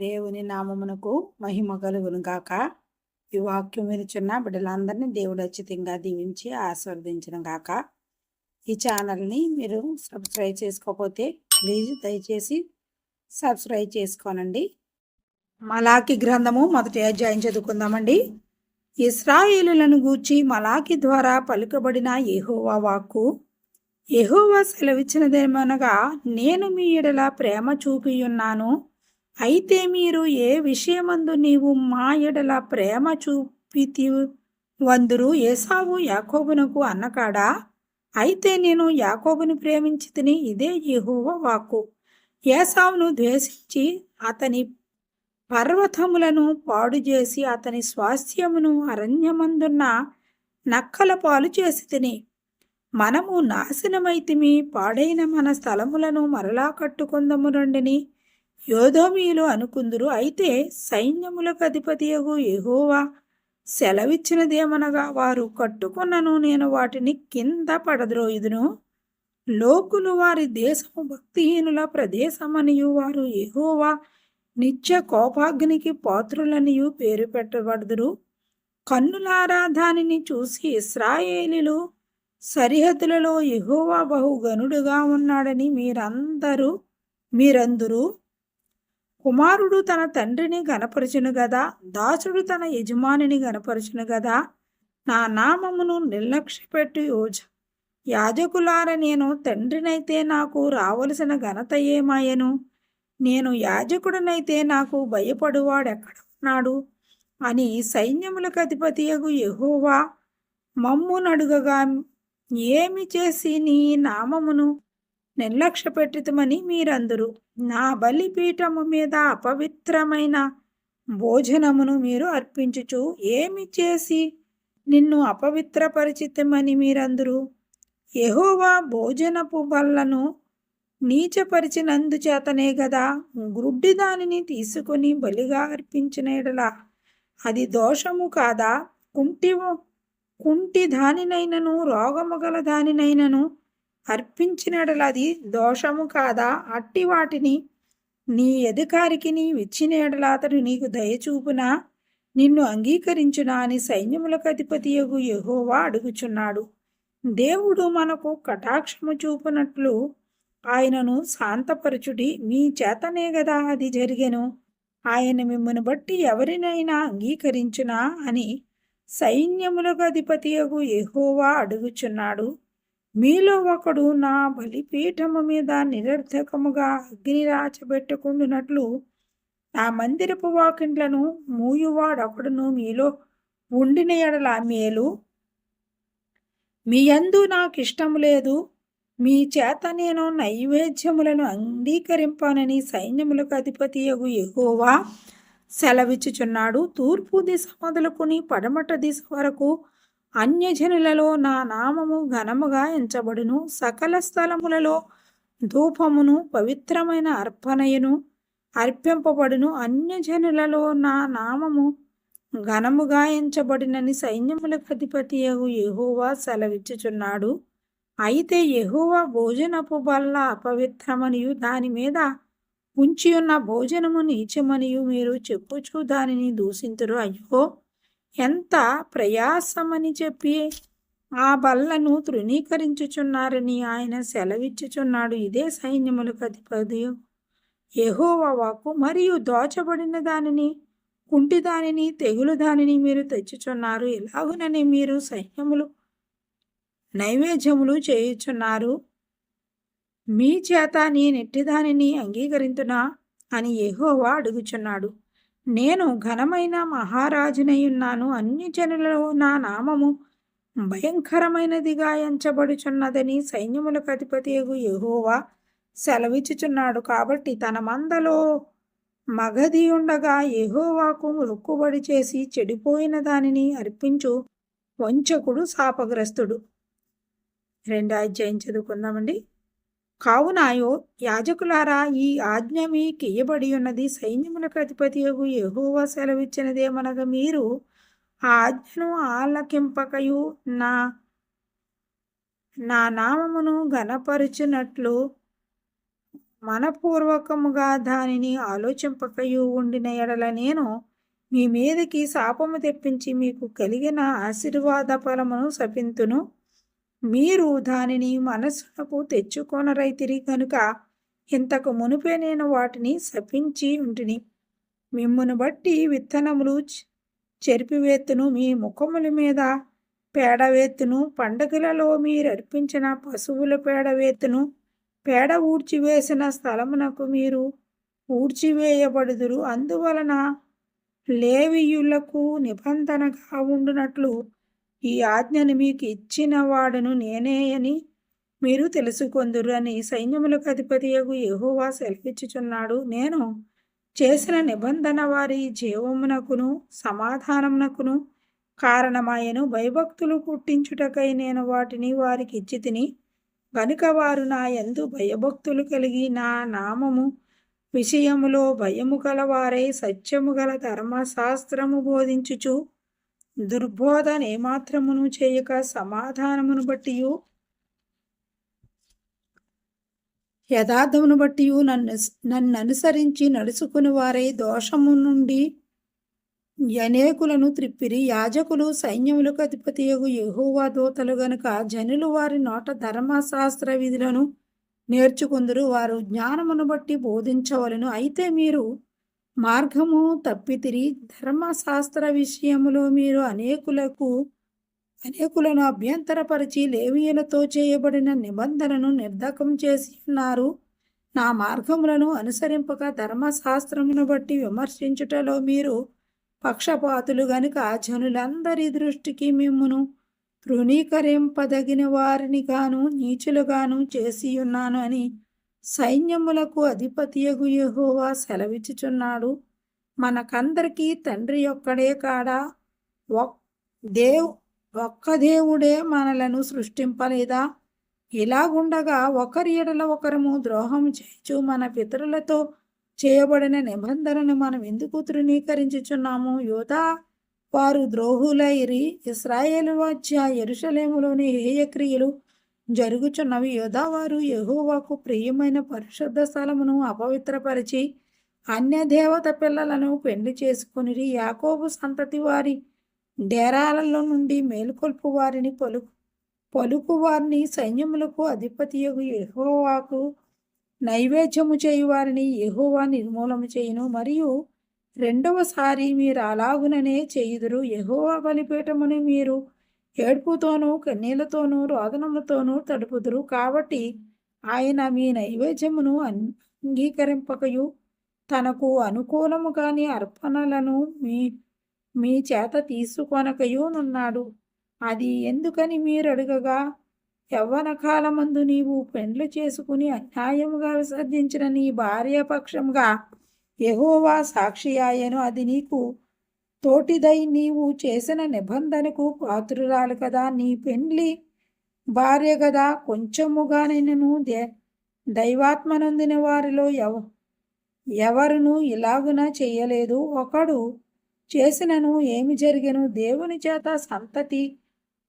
దేవుని నామమునకు మహిమ కలుగును గాక. ఈ వాక్యం వినుచున్న బిడ్డలందరినీ దేవుడు అచ్చితంగా దీవించి ఆస్వాదించిన గాక. ఈ ఛానల్ని మీరు సబ్స్క్రైబ్ చేసుకోకపోతే ప్లీజ్ దయచేసి సబ్స్క్రైబ్ చేసుకోనండి. మలాకి గ్రంథము మొదటి అధ్యాయం చదువుకుందామండి. ఇస్రాయేలులను గూర్చి మలాకి ద్వారా పలుకబడిన ఎహోవా వాక్కు యెహోవా సెలవిచ్చినదేమనగా నేను మీ ఎడల ప్రేమ చూపియున్నాను అయితే మీరు ఏ విషయమందు నీవు మా ఎడల ప్రేమ చూపితి వందురు ఏసావు యాకోబునకు అన్నకాడా? అయితే నేను యాకోబుని ప్రేమించి తిని ఇదే యహోవ వాక్కు. ఏసావును ద్వేషించి అతని పర్వతములను పాడు చేసి అతని స్వాస్థ్యమును అరణ్యమందున్న నక్కల పాలు చేసి తిని మనము నాశనమైతిమి పాడైన మన స్థలములను మరలా కట్టుకుందము రండిని యోధోమీయులు అనుకుందురు. అయితే సైన్యములకు అధిపతియగు ఎహోవా సెలవిచ్చినదేమనగా వారు కట్టుకున్నను నేను వాటిని కింద పడద్రోయుదును లోకులు వారి దేశము భక్తిహీనుల ప్రదేశమనియు. వారు ఎహోవా నిత్య కోపాగ్నికి పాత్రులనియు పేరు పెట్టబడుదురు. కన్నులారా దానిని చూసి ఇస్రాయేలీలు సరిహద్దులలో ఎహోవా బహుగనుడుగా ఉన్నాడని మీరందరూ మీరందరూ. కుమారుడు తన తండ్రిని గనపరచును గదా దాసుడు తన యజమానిని గనపరచును గదా నా నామమును నిర్లక్ష్యపెట్టి యోజ. యాజకులార నేను తండ్రినైతే నాకు రావలసిన ఘనత ఏమాయను? నేను యాజకుడనైతే నాకు భయపడువాడెక్కడ ఉన్నాడు? అని సైన్యములకు అధిపతియగు ఎహోవా మమ్మునడుగగా ఏమి చేసి నీ నామమును నిర్లక్ష్యపెట్టుతమని మీరందరూ నా బలిపీఠము మీద అపవిత్రమైన భోజనమును మీరు అర్పించుచు ఏమి చేసి నిన్ను అపవిత్రపరిచితమని మీరందరూ? యహోవా భోజనపు బల్లను నీచపరిచినందుచేతనే గదా గ్రుడ్డి దానిని తీసుకొని బలిగా అర్పించిన ఎడల అది దోషము కాదా? కుంటి కుంటి దానినైనను రోగము గల దానినైనను అర్పించినడలది దోషము కాదా? అట్టి వాటిని నీ అధికారికి నీ అతడు నీకు దయచూపునా నిన్ను అంగీకరించునా అని సైన్యములకు అధిపతియగు యహోవా అడుగుచున్నాడు. దేవుడు మనకు కటాక్షము చూపునట్లు ఆయనను శాంతపరచుడి మీ చేతనే గదా అది జరిగెను? ఆయన మిమ్మను బట్టి ఎవరినైనా అంగీకరించునా అని సైన్యములకు అధిపతియగు యహోవా అడుగుచున్నాడు. మీలో ఒకడు నా బలిపీఠము మీద నిరర్ధకముగా అగ్ని రాచబెట్టుకుండునట్లు నా మందిరపు వాకిండ్లను మూయువాడొకడును మీలో ఉండిన ఎడల మేలు. మీ యందు నాకు ఇష్టం లేదు. మీ చేత నేను నైవేద్యములను అంగీకరింపానని సైన్యములకు అధిపతియగు ఎగోవా సెలవిచ్చుచున్నాడు. తూర్పు దిశ మొదలుకొని పడమట దిశ వరకు అన్యజనులలో నా నామము ఘనముగా ఎంచబడును. సకల స్థలములలో ధూపమును పవిత్రమైన అర్పణయును అర్పింపబడును. అన్యజనులలో నా నామము ఘనముగా ఎంచబడినని సైన్యములకు అధిపతి యహోవా సెలవిచ్చుచున్నాడు. అయితే యహోవా భోజనపు బల్ల అపవిత్రమనియు దాని మీద ఉంచి ఉన్న భోజనము నీచమనియు మీరు చెప్పుచు దానిని దూషింతురు. అయ్యో ఎంత ప్రయాసమని చెప్పి ఆ బల్లను తృణీకరించుచున్నారని ఆయన సెలవిచ్చుచున్నాడు. ఇదే సైన్యములకు అధిపతి యహోవాకు మరియు దోచబడిన దానిని కుంటి దానిని తెగులు దానిని మీరు తెచ్చుచున్నారు. ఇలాగునని మీరు సైన్యములు నైవేద్యములు చేయుచున్నారు. మీ చేత నేనెట్టి దానిని అంగీకరింతునా? అని యహోవా అడుగుచున్నాడు. నేను ఘనమైన మహారాజునయున్నాను. అన్ని జనులలో నా నామము భయంకరమైనదిగా ఎంచబడుచున్నదని సైన్యములకు అధిపతియగు యెహోవా సెలవిచ్చుచున్నాడు. కాబట్టి తన మందలో మగధి ఉండగా యహోవాకు మొక్కుబడి చేసి చెడిపోయిన దానిని అర్పించు వంచకుడు శాపగ్రస్తుడు. రెండు అధ్యాయం చదువుకుందామండి. కావునాయో యాజకులారా ఈ ఆజ్ఞ మీకు ఇయ్యబడి ఉన్నది సైన్యములకు అధిపతియగు ఎహోవా సెలవిచ్చినదేమనగా మీరు ఆ ఆజ్ఞను ఆలకింపకయు నా నా నామమును గణపరుచునట్లు మనపూర్వకముగా దానిని ఆలోచింపకయు ఉండిన ఎడల నేను మీ మీదకి శాపము తెప్పించి మీకు కలిగిన ఆశీర్వాద ఫలమును శపింతును మీరు దానిని మనస్సునకు తెచ్చుకొనరైతిరి కనుక ఇంతకు మునిపే నేను వాటిని శపించి ఉంటిని. మిమ్మును బట్టి విత్తనములు చెరిపివేత్తును మీ ముఖముల మీద పేడవేత్తును. పండగలలో మీరు అర్పించిన పశువుల పేడవేత్తును. పేడ ఊడ్చివేసిన స్థలమునకు మీరు ఊడ్చివేయబడుదురు. అందువలన లేవియులకు నిబంధనగా ఉండునట్లు ఈ ఆజ్ఞను మీకు ఇచ్చిన వాడును నేనే అని మీరు తెలుసుకొందురు అని సైన్యములకు అధిపతియగు యహోవా సెల్ఫిచ్చుచున్నాడు. నేను చేసిన నిబంధన వారి జీవమునకును సమాధానమునకును కారణమాయను. భయభక్తులు పుట్టించుటకై నేను వాటిని వారికి ఇచ్చి తిని గనుక వారు నా ఎందు భయభక్తులు కలిగి నా నామము విషయములో భయము గలవారై సత్యము గల ధర్మశాస్త్రము బోధించుచు దుర్బోధన ఏమాత్రమును చేయక సమాధానమును బట్టి యథార్థమును బట్టి నన్ను నన్ను అనుసరించి నడుచుకుని వారై దోషము నుండి అనేకులను త్రిప్పిరి యాజకులు సైన్యములకు అధిపతియగు యహోవా దూతలు గనుక జనులు వారి నోట ధర్మశాస్త్ర విధులను నేర్చుకుందరు వారు జ్ఞానమును బట్టి బోధించవలను. అయితే మీరు మార్గము తప్పితిరి. ధర్మశాస్త్ర విషయములో మీరు అనేకులకు అనేకులను అభ్యంతరపరిచి లేవీయులతో చేయబడిన నిబంధనను నిర్ధకం చేసి ఉన్నారు. నా మార్గములను అనుసరింపక ధర్మశాస్త్రమును బట్టి విమర్శించుటలో మీరు పక్షపాతులు గనుక జనులందరి దృష్టికి మిమ్మును తృణీకరింపదగిన వారిని గాను నీచులుగాను చేసి ఉన్నాను అని సైన్యములకు అధిపతియగు యహోవా సెలవిచ్చుచున్నాడు. మనకందరికీ తండ్రి ఒక్కడే కాడా? దేవ్ ఒక్క దేవుడే మనలను సృష్టింపలేదా? ఇలాగుండగా ఒకరి ఎడల ఒకరము ద్రోహం చేయచు మన పితరులతో చేయబడిన నిబంధనను మనం ఎందుకు తృణీకరించుచున్నాము? యోధా వారు ద్రోహులైరి ఇస్రాయేలు వచ్చ ఎరుషలేములోని హేయక్రియలు జరుగుచున్నవి. యోధా వారు యహోవాకు ప్రియమైన పరిశుద్ధ స్థలమును అపవిత్రపరిచి అన్య దేవత పిల్లలను పెళ్ళి చేసుకుని యాకోబు సంతతి వారి డేరాలలో నుండి మేలుకొల్పు వారిని పలుకు పలుకు వారిని సైన్యములకు అధిపతియగు యహోవాకు నైవేద్యము చేయువారిని యహోవా నిర్మూలము చేయును. మరియు రెండవసారి మీరు అలాగుననే చేయుదురు. యహోవా బలిపీఠముని మీరు ఏడుపుతోనూ కన్నీళ్ళతోనూ రోదనములతోనూ తడుపుదురు. కాబట్టి ఆయన మీ నైవేద్యమును అంగీకరింపకయు. తనకు అనుకూలము కాని అర్పణలను మీ మీ చేత తీసుకొనకయూనున్నాడు. అది ఎందుకని మీరు అడగగా యవ్వన కాలమందు నీవు పెండ్లు చేసుకుని అన్యాయముగా విసర్జించిన నీ భార్య పక్షంగా యహోవా సాక్షి ఆయను అది నీకు తోటిదై నీవు చేసిన నిబంధనకు పాత్రురాలు కదా నీ పెండ్లి. భార్య కదా కొంచెముగానైనను దే దైవాత్మనందిన వారిలో ఎవ ఎవరును ఇలాగున చేయలేదు. ఒకడు చేసినను ఏమి జరిగను? దేవుని చేత సంతతి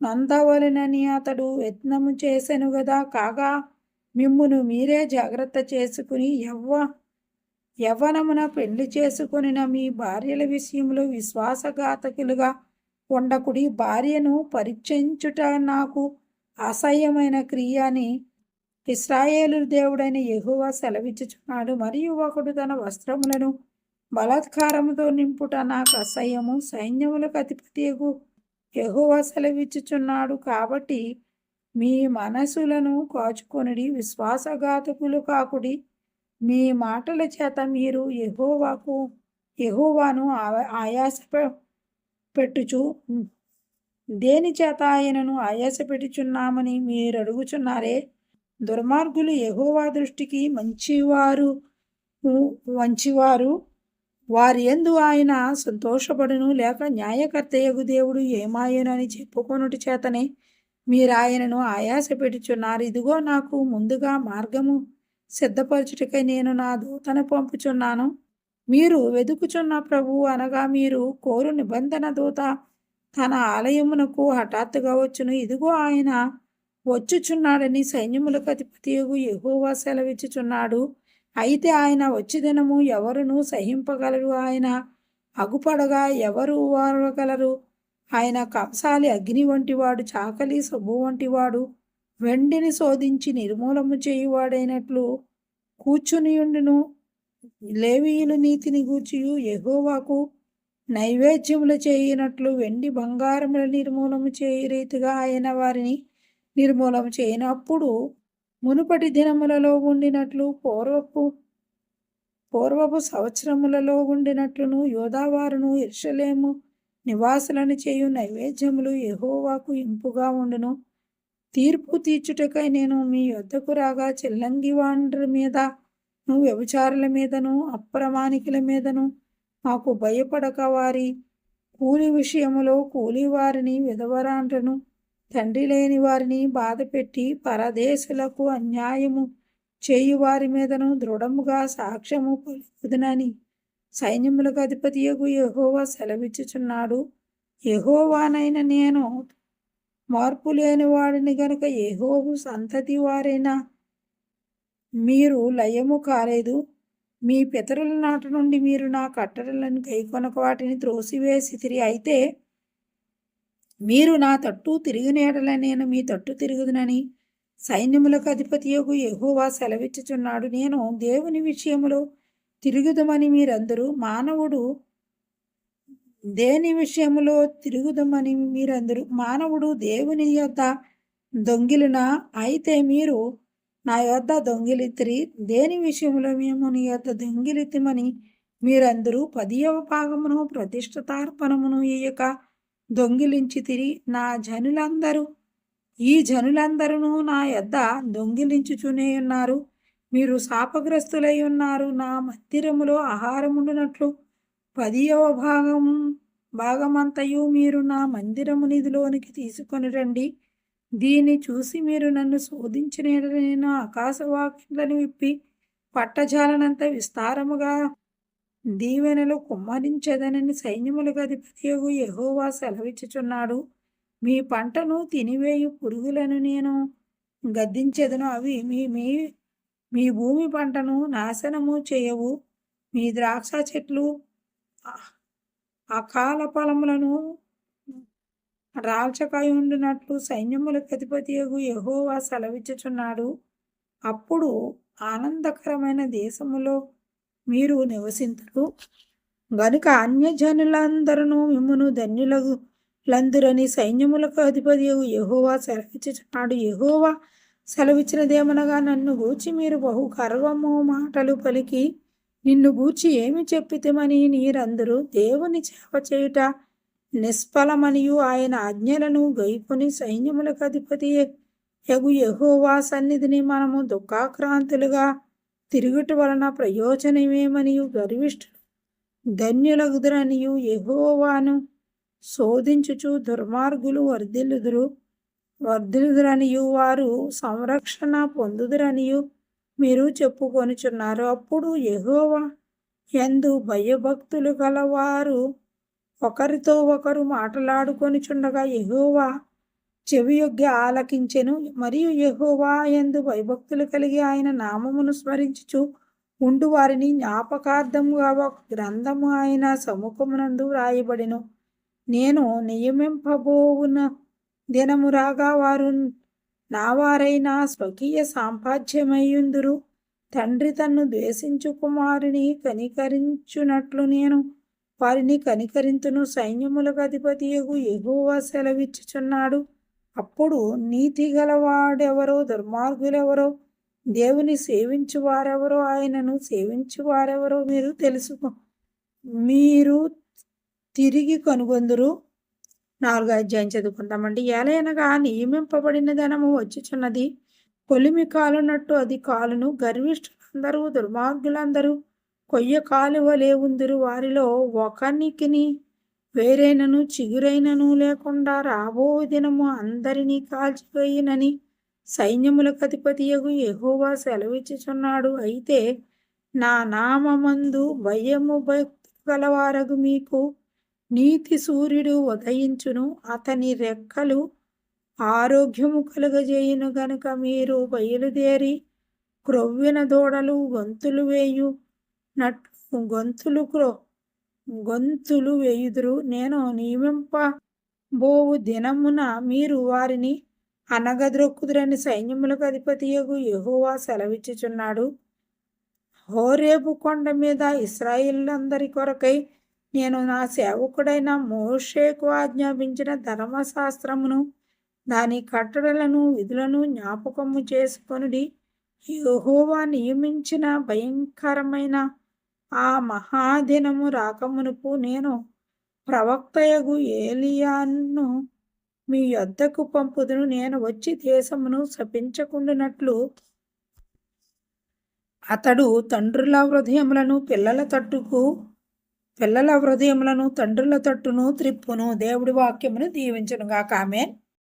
నందవలనని అతడు యత్నము చేసెను గదా. కాగా మిమ్మును మీరే జాగ్రత్త చేసుకుని ఎవ్వ యవ్వనమున పెళ్ళి చేసుకొనిన మీ భార్యల విషయంలో విశ్వాసఘాతకులుగా ఉండకుడి భార్యను పరిచయించుట నాకు అసహ్యమైన క్రియ అని ఇస్రాయేలు దేవుడైన ఎగువ సెలవిచ్చుచున్నాడు. మరియు ఒకడు తన వస్త్రములను బలాత్కారముతో నింపుట నాకు అసహ్యము. సైన్యములకు అధిపతియగు ఎగువ సెలవిచ్చుచున్నాడు కాబట్టి మీ మనసులను కాచుకొనిడి. విశ్వాసఘాతకులు కాకుడి. మీ మాటల చేత మీరు ఎహోవాకు ఎహోవాను ఆయాస పెట్టుచు దేని చేత ఆయనను ఆయాస పెట్టుచున్నామని మీరు అడుగుచున్నారే దుర్మార్గులు ఎహోవా దృష్టికి మంచివారు మంచివారు. వారి ఎందు ఆయన సంతోషపడును లేక న్యాయకర్తయగు దేవుడు ఏమాయనని చెప్పుకొనుటి చేతనే మీరు ఆయనను ఆయాస పెట్టుచున్నారు. ఇదిగో నాకు ముందుగా మార్గము సిద్ధపరచుటకై నేను నా దూతను పంపుచున్నాను. మీరు వెతుకుచున్న ప్రభు అనగా మీరు కోరు నిబంధన దూత. తన ఆలయమునకు హఠాత్తుగా వచ్చును. ఇదిగో ఆయన వచ్చుచున్నాడని సైన్యములకు అధిపతియగు యహోవా సెలవిచ్చుచున్నాడు. అయితే ఆయన వచ్చి దినము ఎవరును సహింపగలరు. ఆయన అగుపడగా ఎవరు వారగలరు? ఆయన కంసాలి అగ్ని వంటివాడు చాకలి సబ్బు వంటివాడు వెండిని శోధించి నిర్మూలము చేయువాడైనట్లు కూర్చునియుండును. లేవీయులు నీతిని గూర్చియు ఎహోవాకు నైవేద్యములు చేయనట్లు వెండి బంగారముల నిర్మూలము చేయ రీతిగా ఆయన వారిని నిర్మూలము చేయనప్పుడు మునుపటి దినములలో ఉండినట్లు పూర్వపు పూర్వపు సంవత్సరములలో ఉండినట్లును యోధావారును ఇర్షలేము నివాసులను చేయు నైవేద్యములు ఎహోవాకు ఇంపుగా ఉండును. తీర్పు తీర్చుటకై నేను మీ యొద్దకు రాగా చెల్లంగి వాండ్రి మీద నువ్వు వ్యభిచారుల మీదను అప్రమాణికుల మీదను మాకు భయపడక వారి కూలి విషయములో కూలివారిని విధవరాండ్రను తండ్రి లేని వారిని బాధపెట్టి పరదేశులకు అన్యాయము చేయువారి మీదను దృఢముగా సాక్ష్యము పలుకుదునని సైన్యములకు అధిపతియగు యహోవా సెలవిచ్చుచున్నాడు. యహోవానైన నేను మార్పు లేని వాడిని గనుక ఏహోబు సంతతి వారైనా? మీరు లయము కాలేదు. మీ పితరుల నాట నుండి మీరు నా కట్టడలను కైకొనక వాటిని త్రోసివేసి తిరిగి అయితే మీరు నా తట్టు తిరిగినేడల నేను మీ తట్టు తిరుగుదునని సైన్యములకు అధిపతియగు ఎహోవా సెలవిచ్చుచున్నాడు. నేను దేవుని విషయములో తిరుగుదమని మీరందరూ మానవుడు దేని విషయంలో తిరుగుదమని మీరందరూ? మానవుడు దేవుని యొద్ద దొంగిలిన అయితే మీరు నా యొద్ద దొంగిలితిరి. దేని విషయంలో మేము నీ యొద్ద దొంగిలితిమని మీరందరూ? పదియవ భాగమును ప్రతిష్ఠతార్పణమును ఇయ్యక దొంగిలించితిరి. నా జనులందరూ ఈ జనులందరూ నా యొద్ద దొంగిలించుచునే ఉన్నారు. మీరు శాపగ్రస్తులై ఉన్నారు. నా మందిరములో ఆహారముండునట్లు పదియవ భాగం భాగమంతయు మీరు నా మందిరము నిధిలోనికి తీసుకొని రండి. దీన్ని చూసి మీరు నన్ను శోధించిన యెడల నేను ఆకాశవాక్యులను విప్పి పట్టజాలనంత విస్తారముగా దీవెనలు కుమ్మరించదనని సైన్యములకు అధిపతియగు యెహోవా సెలవిచ్చుచున్నాడు. మీ పంటను తినివేయు పురుగులను నేను గద్దించెదను. అవి మీ మీ మీ భూమి పంటను నాశనము చేయవు. మీ ద్రాక్ష చెట్లు అకాల ఫలములను రాల్చకయుండునట్లు సైన్యములకు అధిపతియగు యహోవా సెలవిచ్చుచున్నాడు. అప్పుడు ఆనందకరమైన దేశములో మీరు నివసింతరు. గనుక అన్యజనులందరూ మిమ్మును ధన్యులకు లందురని సైన్యములకు అధిపతి యహోవా సెలవిచ్చుచున్నాడు. యహోవా సెలవిచ్చినదేమనగా నన్ను గూర్చి మీరు బహు గర్వము మాటలు పలికి నిన్ను గూర్చి ఏమి చెప్పితేమని నీరందరూ దేవుని చేప చేయుట నిష్ఫలమనియు ఆయన ఆజ్ఞలను గైకొని సైన్యములకు అధిపతి యగు యహోవా సన్నిధిని మనము దుఃఖాక్రాంతులుగా తిరుగుట వలన ప్రయోజనమేమనియు గర్విష్ఠులు. ధన్యులగుదురనియు యహోవాను శోధించుచు దుర్మార్గులు వర్ధిల్లుదురు వర్ధిల్లుదురనియు వారు సంరక్షణ పొందుదురనియు మీరు చెప్పుకొనుచున్నారు. అప్పుడు ఎహోవా ఎందు భయభక్తులు గలవారు ఒకరితో ఒకరు మాట్లాడుకొనిచుండగా యెహోవా చెవియొగ్గ ఆలకించెను. మరియు యహోవా ఎందు భయభక్తులు కలిగి ఆయన నామమును స్మరించుచు ఉండు. వారిని జ్ఞాపకార్థముగా ఒక గ్రంథము ఆయన సముఖమునందు వ్రాయబడెను. నేను నియమింపబోవున దినము రాగా వారు నా వారైన స్వకీయ సాంపాద్యమయ్యుందురు తండ్రి తన్ను ద్వేషించు కుమారుని కనికరించునట్లు నేను. వారిని కనికరింతును సైన్యములకు అధిపతియగు ఎగువ సెలవిచ్చుచున్నాడు. అప్పుడు నీతి గలవాడెవరో దుర్మార్గులెవరో దేవుని సేవించు వారెవరో ఆయనను సేవించువారెవరో మీరు తెలుసుకో మీరు తిరిగి కనుగొందురు. నాలుగు అధ్యాయం చదువుకుందామండి. ఎలయనగా నియమింపబడిన ధనము వచ్చుచున్నది. కొలిమి కాలునట్టు అది కాలును. గర్విష్ఠులందరూ దుర్మార్గులందరూ కొయ్య కాలువలే ఉందిరు. వారిలో ఒకనికిని వేరైనను చిగురైనను లేకుండా రాబో దినము అందరినీ సైన్యముల సైన్యములకు అధిపతియగు ఎహోవా సెలవిచ్చుచున్నాడు. అయితే నా నామందు భయము భక్తి గలవారగు మీకు నీతి సూర్యుడు ఉదయించును. అతని రెక్కలు ఆరోగ్యము కలుగజేయును గనుక మీరు బయలుదేరి క్రొవ్విన దూడలు గొంతులు వేయు. నట్లు గొంతులు క్రో గొంతులు వేయుదురు. నేను నియమింపబోవు దినమున మీరు వారిని అనగద్రొక్కుదురని సైన్యములకు అధిపతియగు యహోవా సెలవిచ్చుచున్నాడు. హోరేబు కొండ మీద ఇస్రాయిలందరి కొరకై నేను నా సేవకుడైన మోషేకు ఆజ్ఞాపించిన ధర్మశాస్త్రమును దాని కట్టడలను విధులను జ్ఞాపకము చేసుకొనుడి. యహోవా నియమించిన భయంకరమైన ఆ మహాదినము రాకమునుపు నేను ప్రవక్తయగు ఏలియాను మీ యొద్దకు పంపుదును. నేను వచ్చి దేశమును శపించకుండానట్లు అతడు తండ్రుల హృదయములను పిల్లల తట్టుకు పిల్లల హృదయములను తండ్రుల తట్టును త్రిప్పును దేవుడి వాక్యమును దీవించునుగాక. ఆమె